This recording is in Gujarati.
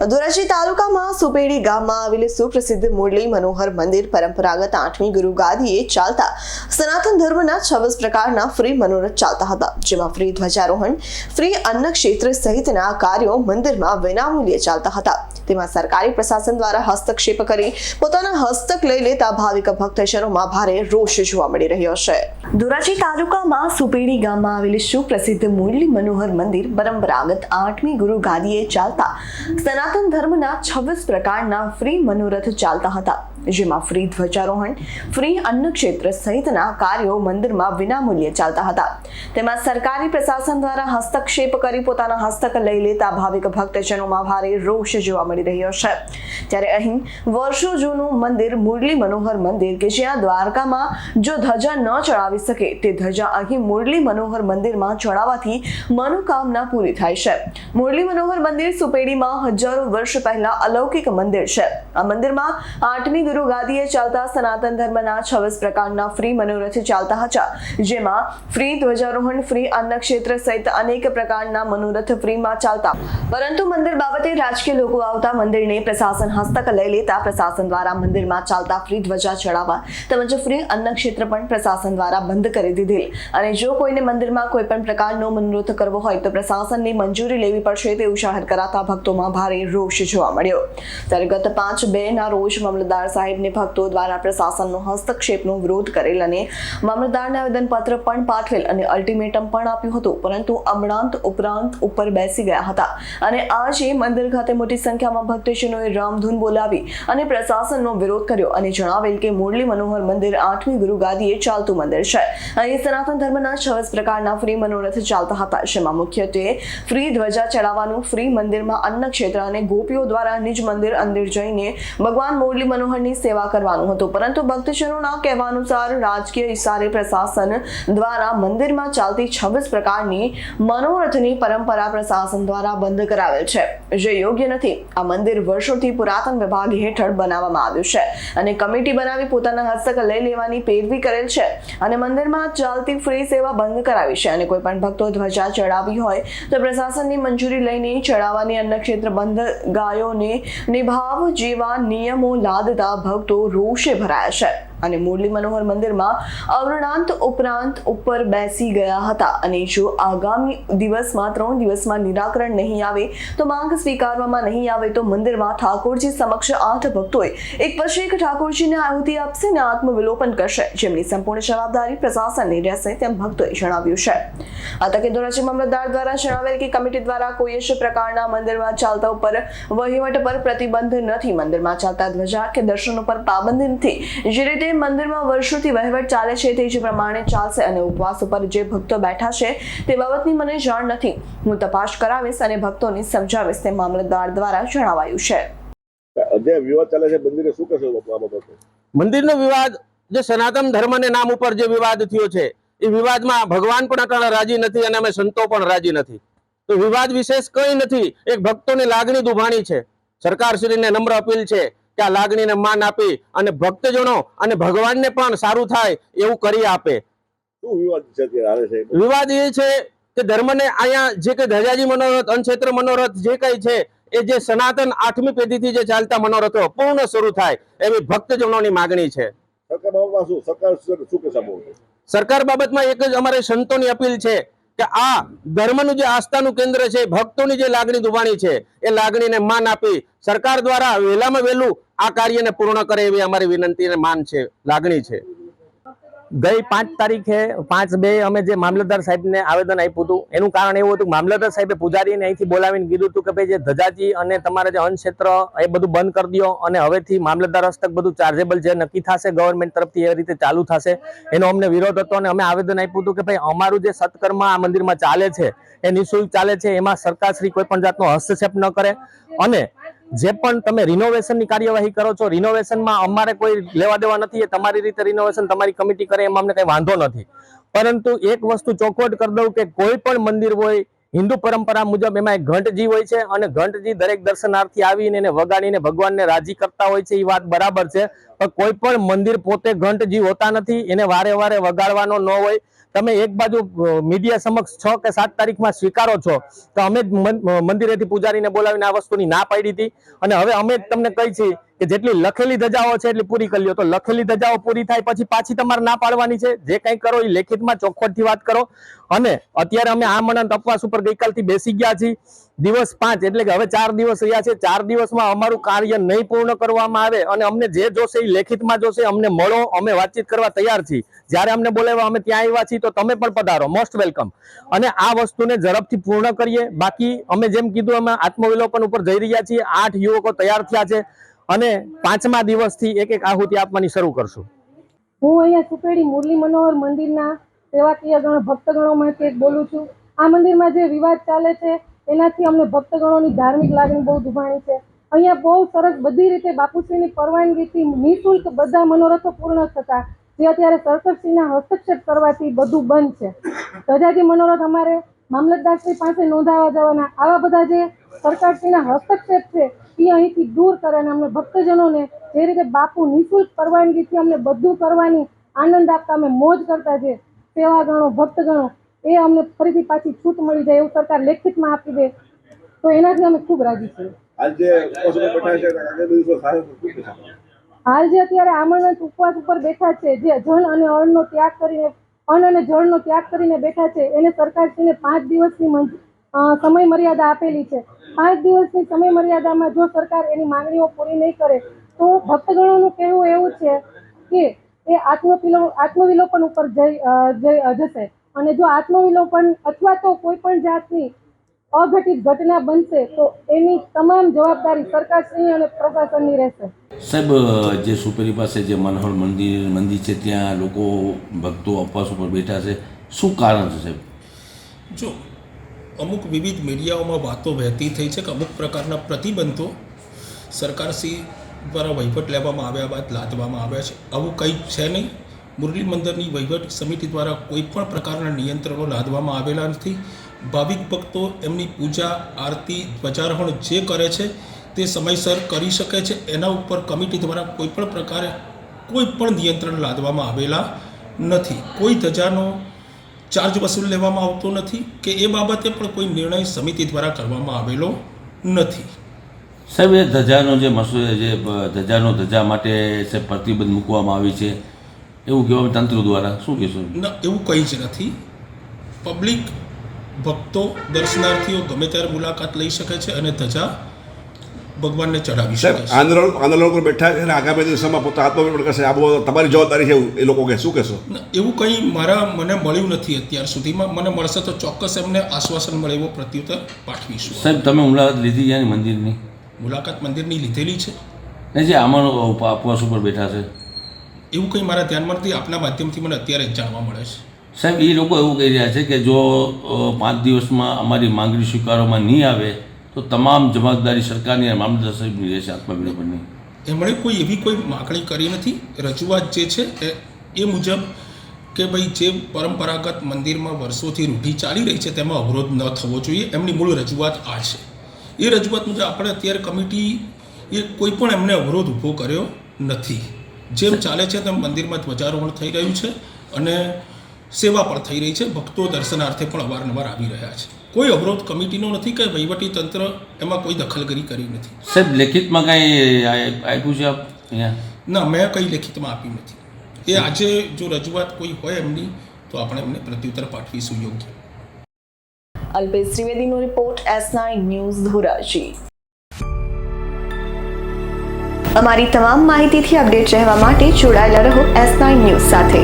ધોરાજી તાલુકામાં સુપેડી ગામમાં આવેલું સુપ્રસિદ્ધ મુરલી મનોહર મંદિર પરંપરાગત આઠમી ગુરુ ગાદીએ ચાલતા સનાતન ધર્મના છવ્વીસ પ્રકારના ફ્રી મનોરથ ચાલતા હતા, જેમાં ફ્રી ધ્વજારોહણ, ફ્રી અન્ન ક્ષેત્ર સહિતના કાર્યો મંદિરમાં વિનામૂલ્યે ચાલતા હતા. તેમાં સરકારી પ્રશાસન દ્વારા હસ્તક્ષેપ કરી પોતાના હસ્તક લઈ લેતા ભાવિક ભક્તજનોમાં ભારે રોષ જોવા મળી રહ્યો છે. ધોરાજી તાલુકામાં સુપેડી ગામમાં આવેલું સુપ્રસિદ્ધ મુરલી મનોહર મંદિર પરંપરાગત આઠમી ગુરુ ગાદીએ ચાલતા સનાતન ધર્મના છવ્વીસ પ્રકારના ફ્રી મનોરથ ચાલતા હતા. જેમાં ફ્રી ધ્વજારોહણ, ફ્રી અન્ન ક્ષેત્ર સહિતના કાર્યો મંદિરમાં વિનામૂલ્યે ચાલતા હતા. તેમાં સરકારી પ્રશાસન દ્વારા હસ્તક્ષેપ કરી પોતાના હસ્તક લઈ લેતા ભાવિક ભક્તજનોમાં ભારે રોષ જોવા મળી રહ્યો છે. ત્યારે અહીં વર્ષો જૂનું મંદિર મુરલી મનોહર મંદિર કે જ્યાં દ્વારકામાં જો ધજા ન ચડાવી શકે, તે ધજા અહીં મુરલી મનોહર મંદિરમાં ચડાવવાથી મનોકામના પૂરી થાય છે. મુરલી મનોહર મંદિર સુપેડીમાં હજારો વર્ષ પહેલા અલૌકિક મંદિર છે. આ મંદિરમાં આઠમી ગુરુ ગાદીએ ચાલતા સનાતન ધર્મના છવ્વીસ પ્રકારના ફ્રી મનોરથ ચાલતા હતા. જેમાં ફ્રી ધ્વજારોહણ ફ્રી અન્નક્ષેત્ર સહિત અનેક પ્રકારના મનોરથ ફ્રીમાં ચાલતા. પરંતુ મંદિર બાબતે રાજકીય લોકો આવતા મંદિરને પ્રશાસન હસ્તક લઈ લેતા પ્રશાસન દ્વારા મંદિરમાં ચાલતા ફ્રી ધ્વજા ચડાવવા તેમજ ફ્રી અન્નક્ષેત્ર પણ પ્રશાસન દ્વારા બંધ કરી દીધેલ. અને જો કોઈને મંદિરમાં કોઈ પણ પ્રકારનો મનોરથ કરવો હોય તો પ્રશાસનની મંજૂરી લેવી પડશે તેવું જાહેર કરાતા ભક્તોમાં ભારે રોષ જોવા મળ્યો. ત્યારે ગત પાંચ બે ના રોજ મામલતદાર સાહેબને ભક્તો દ્વારા પ્રશાસનનો હસ્તક્ષેપનો વિરોધ કરેલ અને મામલતદારને આવેદનપત્ર પણ પાઠવેલ અને અલ્ટિમેટમ પણ આપ્યું હતું. પરંતુ અમણાંત ઉપરાંત ઉપર બેસી ગયા હતા. અને આજે મંદિર ખાતે મોટી સંખ્યામાં ભક્તજનોએ રામધૂન બોલાવી અને પ્રશાસનનો વિરોધ કર્યો અને જણાવેલ કે મુરલી મનોહર મંદિર આઠમી ગુરુગાદીએ ચાલતું મંદિર છે. અહીં સનાતન ધર્મના છવ્વીસ પ્રકારના ફ્રી મનોરથ ચાલતા હતા. જેમાં મુખ્યત્વે ફ્રી ધ્વજા ચડાવવાનું, ફ્રી મંદિરમાં અન્ન ક્ષેત્ર અને ગોપીઓ દ્વારા નિજ મંદિર અંદર જઈને ભગવાન મુરલી મનોહરની સેવા કરવાનું હતું. પરંતુ ભક્તજનોના કહેવાનુસાર રાજકીય ઇશારે પ્રશાસન દ્વારા મંદિરમાં ચાલતી છવ્વીસ પ્રકારની મનોરથની પરંપરા પ્રશાસન દ્વારા બંધ કરાવેલ છે. જે યોગ્ય નથી. આ મંદિર વર્ષોથી પુરાતન વિભાગ હેઠળ બનાવવામાં આવ્યું છે અને કમિટી બનાવી પોતાના હસ્તક લઈ લેવાની પેરવી કરેલ છે અને મંદિરમાં ચાલતી ફ્રી સેવા બંધ કરાવી છે અને કોઈ પણ ભક્તો ધ્વજા ચડાવી હોય તો પ્રશાસનની મંજૂરી લઈને ચડાવવાની અન્ન ક્ષેત્ર બંધ ગાયોને નિભાવ જેવા નિયમો લાદતા ભક્તો રોષે ભરાયા છે. અને મુરલી મનોહર મંદિરમાં અવરણાંત ઉપરાંત ઉપર બેસી ગયા હતા. અને જો આગામી દિવસમાં ત્રણ દિવસમાં નિરાકરણ નહીં આવે, તો માંગ સ્વીકારવામાં નહીં આવે, તો મંદિરમાં ઠાકોરજી સમક્ષ આઠ ભક્તોએ એક પછી એક ઠાકોરજીને આહુતિ આપશે અને આત્મવિલોપન કરશે. જેમની સંપૂર્ણ જવાબદારી પ્રશાસનની રહેશે તેમ ભક્તોએ જણાવ્યું છે. આ તકે ધોરાજી મામલતદાર દ્વારા જણાવેલ કે કમિટી દ્વારા કોઈ જ પ્રકારના મંદિરમાં ચાલતા ઉપર વહીવટ પર પ્રતિબંધ નથી. મંદિરમાં ચાલતા ધ્વજા કે દર્શન ઉપર પાબંદી નથી. જે રીતે મંદિરમાં વર્ષોથી વહીવટ ચાલે છે તે જ પ્રમાણે ચાલશે અને ઉપવાસ ઉપર જે ભક્તો બેઠા છે તે બાબતની મને જાણ નથી. હું તપાસ કરાવીશ અને ભક્તોને સમજાવીશ તે મામલતદાર દ્વારા જણાવાયું છે. જે વિવાદ ચાલે છે મંદિરે શું કહેશો આ બાબતે? મંદિરનો વિવાદ જે સનાતન ધર્મને નામ ઉપર જે વિવાદ થયો છે એ વિવાદમાં ભગવાન પણ અટાણે રાજી નથી અને અમે સંતો પણ રાજી નથી. તો વિવાદ વિશેષ કંઈ નથી એક ભક્તોની લાગણી દુભાણી છે. સરકારશ્રીને નમ્ર અપીલ છે કે આ લાગણીને માન આપી અને ભક્તજનો અને ભગવાનને પણ સારું થાય એવું કરી આપે. વિવાદ એ છે કે ધર્મને અહીંયા જે કઈ ધજાજી મનોરથ અનક્ષેત્ર મનોરથ જે કઈ છે એ જે સનાતન આઠમી પેઢીથી જે ચાલતા મનોરથો પૂર્ણ શરૂ થાય એવી ભક્તજનોની માગણી છે. સરકાર બાબતમાં એક જ અમારે સંતોની અપીલ છે કે આ ધર્મનું જે આસ્થાનું કેન્દ્ર છે ભક્તોની જે લાગણી દુબાણી છે એ લાગણીને માન આપી સરકાર દ્વારા વહેલામાં વહેલું આ કાર્યને પૂર્ણ કરે એવી અમારી વિનંતી અને માન છે, લાગણી છે. ગઈ પાંચ તારીખે, પાંચ બે અમે જે મામલતદાર સાહેબને આવેદન આપ્યું હતું, એનું કારણ એવું હતું મામલતદાર સાહેબે પૂજારીને અહીંથી બોલાવીને કીધું હતું કે ભાઈ જે ધજાજી અને તમારા જે ક્ષેત્ર એ બધું બંધ કરી દો અને હવેથી મામલતદાર હસ્તક બધું ચાર્જેબલ જે નક્કી થશે ગવર્મેન્ટ તરફથી એ રીતે ચાલુ થશે. એનો અમને વિરોધ હતો અને અમે આવેદન આપ્યું હતું કે ભાઈ અમારું જે સત્કર્મ આ મંદિરમાં ચાલે છે, એ નિઃશુલ્ક ચાલે છે, એમાં સરકારશ્રી કોઈ પણ જાતનો હસ્તક્ષેપ ન કરે. અને જે પણ તમે રિનોવેશનની કાર્યવાહી કરો છો રિનોવેશનમાં અમારે કોઈ લેવા દેવા નથી, એ તમારી રીતે રિનોવેશન તમારી કમિટી કરે, એમાં અમને કંઈ વાંધો નથી. પરંતુ એક વસ્તુ ચોખવટ કરી દઉં કે કોઈ પણ મંદિર હોય હિન્દુ પરંપરા મુજબ એમાં એક ઘંટજી હોય છે અને ઘંટજી દરેક દર્શનાર્થી આવીને એને વગાડીને ભગવાનને રાજી કરતા હોય છે, એ વાત બરાબર છે. પણ કોઈ પણ મંદિર પોતે ઘંટજી હોતા નથી, એને વારે વારે વગાડવાનો ન હોય. તમે એક બાજુ મીડિયા સમક્ષ છ કે સાત તારીખમાં સ્વીકારો છો, તો અમે જ મંદિરેથી પૂજારીને બોલાવીને આ વસ્તુની ના પાડી હતી. અને હવે અમે જ તમને કહી છીએ કે જેટલી લખેલી ધજાઓ છે એટલી પૂરી કરી લો તો લખેલી ધજાઓ પૂરી થાય પછી પાછી તમારે ના પાડવાની છે. જે કંઈ કરો એ લેખિતમાં ચોખવટથી વાત કરો. અને અત્યારે અમે આ મનન અપવાસ ઉપર ગઈકાલથી બેસી ગયા છીએ. દિવસ પાંચ એટલે કે હવે ચાર દિવસ રહ્યા છે. ચાર દિવસમાં અમારું કાર્ય નહીં પૂર્ણ કરવામાં આવે અને અમને જે જોશે એ લેખિતમાં જોશે. અમને મળો, અમે વાતચીત કરવા તૈયાર છીએ. જ્યારે અમને બોલાવ્યા અમે ત્યાં આવ્યા છીએ, તો તમે પણ પધારો. મોસ્ટ વેલકમ અને આ વસ્તુને ઝડપથી પૂર્ણ કરીએ. બાકી અમે જેમ કીધું, અમે આત્મવિલોપન ઉપર જઈ રહ્યા છીએ. આઠ યુવકો તૈયાર થયા છે. અને પાંચમા દિવસથી એક એક આહુતિ આપવાની શરૂ કરશું. હું અહીંયા સુપેડી મુરલી મનોહર મંદિરના સેવાકીય ગણ ભક્તગણોમાંથી એક બોલું છું. આ મંદિરમાં જે વિવાદ ચાલે છે, એનાથી અમને ભક્તગણોની ધાર્મિક લાગણી બહુ દુભાણી છે. અહીંયા બહુ સરસ બધી રીતે બાપુશ્રીની પરવાનગીથી નિઃશુલ્ક બધા મનોરથો પૂર્ણ થતા, જે અત્યારે સરકારશ્રીના હસ્તક્ષેપ કરવાથી બધું બંધ છે. ધજાજી મનોરથ અમારે મામલતદારશ્રી પાસે નોંધાવા જવાના. આવા બધા જે સરકારશ્રીના હસ્તક્ષેપ છે એ અહીંથી દૂર કરે અને અમને ભક્તજનોને જે રીતે બાપુ નિઃશુલ્ક પરવાનગીથી અમને બધું કરવાની આનંદ આપતા અમે મોજ કરતા છે સેવાગણો ભક્તગણો એ અમને ફરીથી પાછી છૂટ મળી જાય એવું સરકાર લેખિતમાં આપી દે. તો એનાથી અમે ખૂબ રાજી છીએ? હાલ જે અત્યારે આમરણત ઉપવાસ ઉપર બેઠા છે જે જન અને અણનો ત્યાગ કરીને અન્ન અને જળનો ત્યાગ કરીને બેઠા છે એને સરકારશ્રીને પાંચ દિવસની સમય મર્યાદા આપેલી છે. પાંચ દિવસની સમય મર્યાદામાં જો સરકાર એની માંગણીઓ પૂરી નહીં કરે તો ભક્તગણોનું કહેવું એવું છે કે એ આત્મવિલો આત્મવિલોપન ઉપર જઈ જઈ જશે. અને જો આત્મવિલોપન અથવા તો કોઈ પણ જાતની અઘટિત ઘટના બનશે તો એની તમામ જવાબદારી સરકારશ્રી અને પ્રશાસનની રહેશે. સાહેબ જે સુપેરી પાસે જે મનોહર મંદિર મંદિર છે ત્યાં લોકો ભક્તો અપવાસ ઉપર બેઠા છે. શું કારણ છે સાહેબ? જો અમુક વિવિધ મીડિયાઓમાં વાતો વહેતી થઈ છે કે અમુક પ્રકારના પ્રતિબંધો સરકારશ્રી દ્વારા વહીવટ લેવામાં આવ્યા બાદ લાદવામાં આવ્યા છે. આવું કંઈ છે નહીં. મુરલી મંદિરની વહીવટ સમિતિ દ્વારા કોઈ પણ પ્રકારના નિયંત્રણો લાદવામાં આવેલા નથી. ભાવિક ભક્તો એમની પૂજા, આરતી, ધ્વજારોહણ જે કરે છે તે સમયસર કરી શકે છે. એના ઉપર કમિટી દ્વારા કોઈ પણ પ્રકારે કોઈ પણ નિયંત્રણ લાદવામાં આવેલા નથી. કોઈ ધજાનો ચાર્જ વસૂલ લેવામાં આવતો નથી કે એ બાબતે પણ કોઈ નિર્ણય સમિતિ દ્વારા કરવામાં આવેલો નથી. સાહેબ એ ધજાનો જે મસૂર જે ધજાનો ધજા માટે સાહેબ પ્રતિબંધ મૂકવામાં આવી છે એવું કહેવામાં તંત્ર દ્વારા શું કહેશો? ના એવું કંઈ જ નથી. પબ્લિક ભક્તો દર્શનાર્થીઓ ગમે ત્યારે મુલાકાત લઈ શકે છે અને ધજા ભગવાનને ચડાવી શકે સાહેબ આંદોલન આંદોલન પર બેઠા છે અને આગામી દિવસોમાં પોતા આત્મવિલોપન કરશે. આ બહુ તમારી જવાબદારી છે એ લોકો કે શું કહેશો? ન, એવું કંઈ મારા મને મળ્યું નથી અત્યાર સુધીમાં. મને મળશે તો ચોક્કસ એમને આશ્વાસન મળે એવો પ્રત્યુત્તર પાઠવીશું. સાહેબ તમે મુલાકાત લીધી છે મંદિરની? મુલાકાત મંદિરની લીધેલી છે. ને જે આમાં ઉપવાસ ઉપર બેઠા છે. એવું કંઈ મારા ધ્યાનમાં નથી આપના માધ્યમથી મને અત્યારે જ જાણવા મળે છે. સાહેબ એ લોકો એવું કહી રહ્યા છે કે જો પાંચ દિવસમાં અમારી માંગણી સ્વીકારવામાં નહીં આવે તો તમામ જવાબદારી સરકારની અને મામલતદાર સાહેબની રહેશે આત્મવિલોપનની એમણે કોઈ એવી કોઈ માગણી કરી નથી? રજૂઆત જે છે એ મુજબ કે ભાઈ જે પરંપરાગત મંદિરમાં વર્ષોથી રૂઢી ચાલી રહી છે તેમાં અવરોધ ન થવો જોઈએ, એમની મૂળ રજૂઆત આ છે. એ રજૂઆત મુજબ આપણે અત્યારે કમિટી એ કોઈ પણ એમને અવરોધ ઊભો કર્યો નથી. જેમ ચાલે છે તેમ મંદિરમાં ધ્વજારોહણ થઈ રહ્યું છે અને સેવા પણ થઈ રહી છે. ભક્તો દર્શનાર્થે પણ અવારનવાર આવી રહ્યા છે. કોઈ અવરોધ કમિટીનો નથી કે વહીવટી તંત્ર એમાં કોઈ દખલગીરી કરી નથી. સાહેબ લેખિતમાં કાંઈ આપ્યું છે આપ ના મેં કંઈ લેખિતમાં આપ્યું નથી. એ આજે જો રજૂઆત કોઈ હોય એમની તો આપણે એમને પ્રત્યુત્તર પાઠવીશું યોગ્ય. Alpesh ત્રિવેદીનો report S nine news Dhoraji. અમારી તમામ માહિતીથી અપડેટ રહેવા માટે જોડાયેલા રહો એસ નાઇન ન્યૂઝ સાથે.